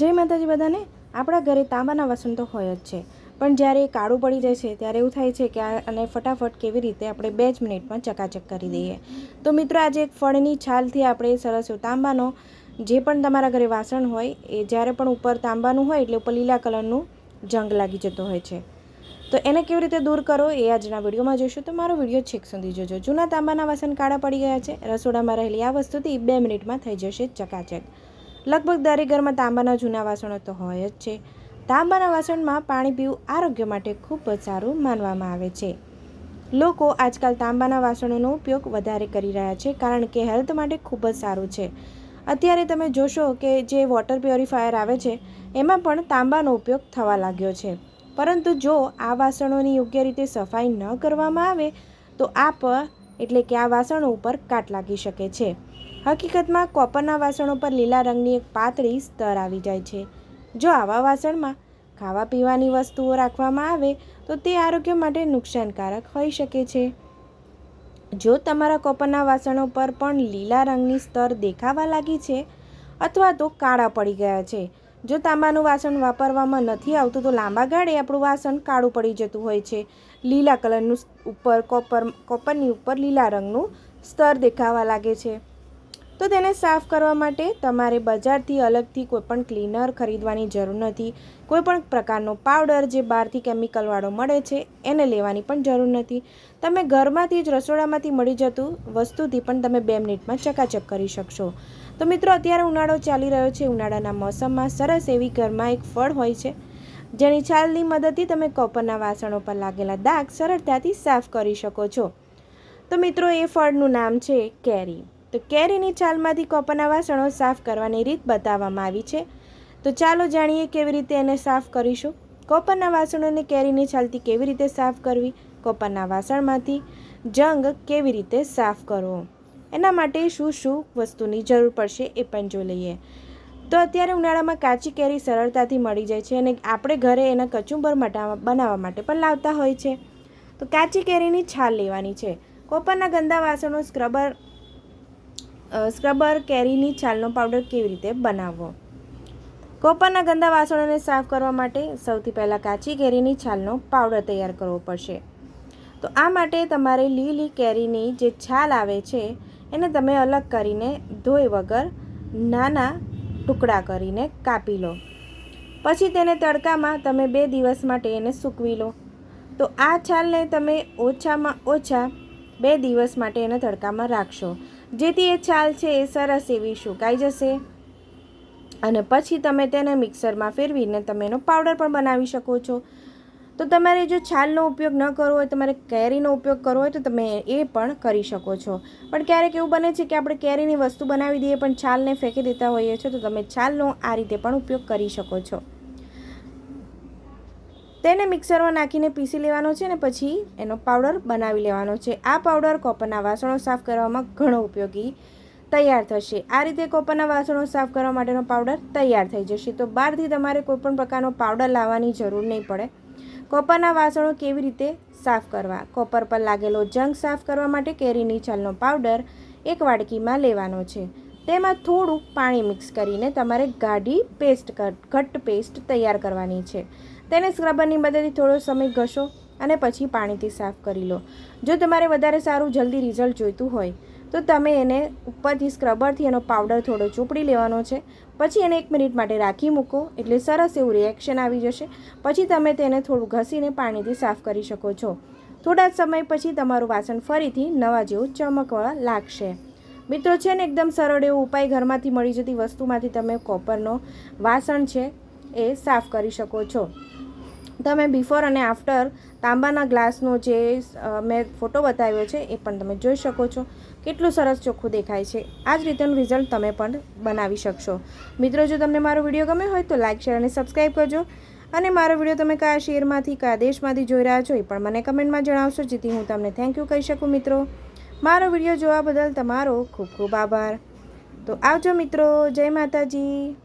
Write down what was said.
જય માતાજી બધાને. આપણા ઘરે તાંબાના વાસણ તો હોય જ છે. પણ જ્યારે એ કાળું પડી જાય છે, ત્યારે એવું થાય છે કે આ અને ફટાફટ કેવી રીતે આપણે બે જ મિનિટમાં ચકાચક કરી દઈએ. તો મિત્રો, આજે એક ફળની છાલથી આપણે સરસ તાંબાનો જે પણ તમારા ઘરે વાસણ હોય, એ જ્યારે પણ ઉપર તાંબાનું હોય, એટલે ઉપર લીલા કલરનું જંગ લાગી જતો હોય છે. તો એને કેવી રીતે દૂર કરો, એ આજના વિડીયોમાં જોઈશું. તો મારો વીડિયો છેક સુધી જોજો. જૂના તાંબાના વાસણ કાળા પડી ગયા છે. રસોડામાં રહેલી આ વસ્તુથી બે મિનિટમાં થઈ જશે ચકાચક. લગભગ દરેક ઘરમાં તાંબાના જૂના વાસણો તો હોય જ છે. તાંબાના વાસણમાં પાણી પીવું આરોગ્ય માટે ખૂબ જ સારું માનવામાં આવે છે. લોકો આજકાલ તાંબાના વાસણોનો ઉપયોગ વધારે કરી રહ્યા છે કારણ કે હેલ્થ માટે ખૂબ જ સારું છે. અત્યારે તમે જોશો કે જે વોટર પ્યોરિફાયર આવે છે, એમાં પણ તાંબાનો ઉપયોગ થવા લાગ્યો છે. પરંતુ જો આ વાસણોની યોગ્ય રીતે સફાઈ ન કરવામાં આવે, તો આ પર એટલે કે આ વાસણો ઉપર કાટ લાગી શકે છે. હકીકતમાં કોપરના વાસણો પર લીલા રંગની એક પાતળી સ્તર આવી જાય છે. જો આવા વાસણમાં ખાવા પીવાની વસ્તુઓ રાખવામાં આવે, તો તે આરોગ્ય માટે નુકસાનકારક હોઈ શકે છે. જો તમારા કોપરના વાસણો પર પણ લીલા રંગની સ્તર દેખાવા લાગી છે, અથવા તો કાળા પડી ગયા છે જો તાંબાનું વાસણ વાપરવામાં નથી આવતું તો લાંબા ગાળે આપણું વાસણ કાળું પડી જતું હોય છે. લીલા કલરનું ઉપર કોપર, કોપરની ઉપર લીલા રંગનું સ્તર દેખાવા લાગે છે. તો તેને સાફ કરવા માટે તમારે બજારથી અલગથી કોઈપણ ક્લીનર ખરીદવાની જરૂર નથી. કોઈપણ પ્રકારનો પાવડર જે બહારથી કેમિકલવાળો મળે છે, એને લેવાની પણ જરૂર નથી. તમે ઘરમાંથી જ રસોડામાંથી મળી જતું વસ્તુથી પણ તમે બે મિનિટમાં ચકાચક કરી શકશો. તો મિત્રો, અત્યારે ઉનાળો ચાલી રહ્યો છે. ઉનાળાના મોસમમાં સરસ એવી ઘરમાં એક ફળ હોય છે, જેની છાલની મદદથી તમે કોપરના વાસણો પર લાગેલા દાગ સરળતાથી સાફ કરી શકો છો. તો મિત્રો, એ ફળનું નામ છે કેરી. તો કેરીની છાલમાંથી કોપરના વાસણો સાફ કરવાની રીત બતાવવામાં આવી છે. તો ચાલો જાણીએ કેવી રીતે એને સાફ કરીશું. કોપરના વાસણોને કેરીની છાલથી કેવી રીતે સાફ કરવી? કોપરના વાસણમાંથી જંગ કેવી રીતે સાફ કરવો? એના માટે શું શું વસ્તુની જરૂર પડશે એ પણ જોઈ લઈએ. તો અત્યારે ઉનાળામાં કાચી કેરી સરળતાથી મળી જાય છે અને આપણે ઘરે એના કચુંબર મટાવા બનાવવા માટે પણ લાવતા હોય છે. તો કાચી કેરીની છાલ લેવાની છે. કોપરના ગંદા વાસણો સ્ક્રબર સ્ક્રબર કેરીની છાલનો પાવડર કેવી રીતે બનાવવો? કોપરના ગંદા વાસણોને સાફ કરવા માટે સૌથી પહેલાં કાચી કેરીની છાલનો પાવડર તૈયાર કરવો પડશે. તો આ માટે તમારે લીલી કેરીની જે છાલ આવે છે, એને તમે અલગ કરીને ધોઈ વગર નાના ટુકડા કરીને કાપી લો. પછી તેને તડકામાં તમે બે દિવસ માટે એને સૂકવી લો. તો આ છાલને તમે ઓછામાં ઓછા બે દિવસ માટે એને તડકામાં રાખશો. જેથી એ છાલ છે એ સરસ એવી સુકાઈ જશે. અને પછી તમે તેને મિક્સરમાં ફેરવીને તમે એનો પાવડર પણ બનાવી શકો છો. તો તમારે જો છાલનો ઉપયોગ ન કરવો હોય, તમારે કેરીનો ઉપયોગ કરવો હોય, તો તમે એ પણ કરી શકો છો. પણ ક્યારેક એવું બને છે કે આપણે કેરીની વસ્તુ બનાવી દઈએ, પણ છાલને ફેંકી દેતા હોઈએ છીએ, તો તમે છાલનો આ રીતે પણ ઉપયોગ કરી શકો છો. તેને મિક્સરમાં નાખીને પીસી લેવાનો છે ને પછી એનો પાવડર બનાવી લેવાનો છે. આ પાવડર કોપરના વાસણો સાફ કરવામાં ઘણો ઉપયોગી તૈયાર થશે. આ રીતે કોપરના વાસણો સાફ કરવા માટેનો પાવડર તૈયાર થઈ જશે. તો બહારથી તમારે કોઈપણ પ્રકારનો પાવડર લાવવાની જરૂર નહીં પડે. કોપરના વાસણો કેવી રીતે સાફ કરવા? કોપર પર લાગેલો જંગ સાફ કરવા માટે કેરીની છાલનો પાવડર એક વાડકીમાં લેવાનો છે. તેમાં થોડું પાણી મિક્સ કરીને તમારે ગાઢી પેસ્ટ ઘટ્ટ પેસ્ટ તૈયાર કરવાની છે. તેને સ્ક્રબરની મદદથી થોડો સમય ઘસો અને પછી પાણીથી સાફ કરી લો. જો તમારે વધારે સારું જલ્દી રિઝલ્ટ જોઈતું હોય, તો તમે એને ઉપરથી સ્ક્રબરથી એનો પાવડર થોડો ચોપડી લેવાનો છે. પછી એને એક મિનિટ માટે રાખી મૂકો, એટલે સરસ એવું રિએક્શન આવી જશે. પછી તમે તેને થોડું ઘસીને પાણીથી સાફ કરી શકો છો. થોડા જ સમય પછી તમારું વાસણ ફરીથી નવા જેવું ચમકવા લાગશે. મિત્રો, છે ને એકદમ સરળ એવો ઉપાય ઘરમાંથી મળી જતી વસ્તુમાંથી તમે કોપરનો વાસણ છે એ સાફ કરી શકો છો. તમે બિફોર અને આફ્ટર તાંબાના ગ્લાસનો જે મેં ફોટો બતાવ્યો છે, એ પણ તમે જોઈ શકો છો. કેટલું સરસ ચોખ્ખું દેખાય છે. આ જ રીતેનું રિઝલ્ટ તમે પણ બનાવી શકશો. મિત્રો, જો તમને મારો વીડિયો ગમે હોય તો લાઇક શેર અને સબસ્ક્રાઈબ કરજો. અને મારો વીડિયો તમે કયા શેરમાંથી કયા દેશમાંથી જોઈ રહ્યા છો એ પણ મને કમેન્ટમાં જણાવશો, જેથી હું તમને થેન્ક યુ કહી શકું, મિત્રો. મારો વીડિયો જોવા બદલ તમારો ખૂબ ખૂબ આભાર. તો આવજો, મિત્રો. જય માતાજી.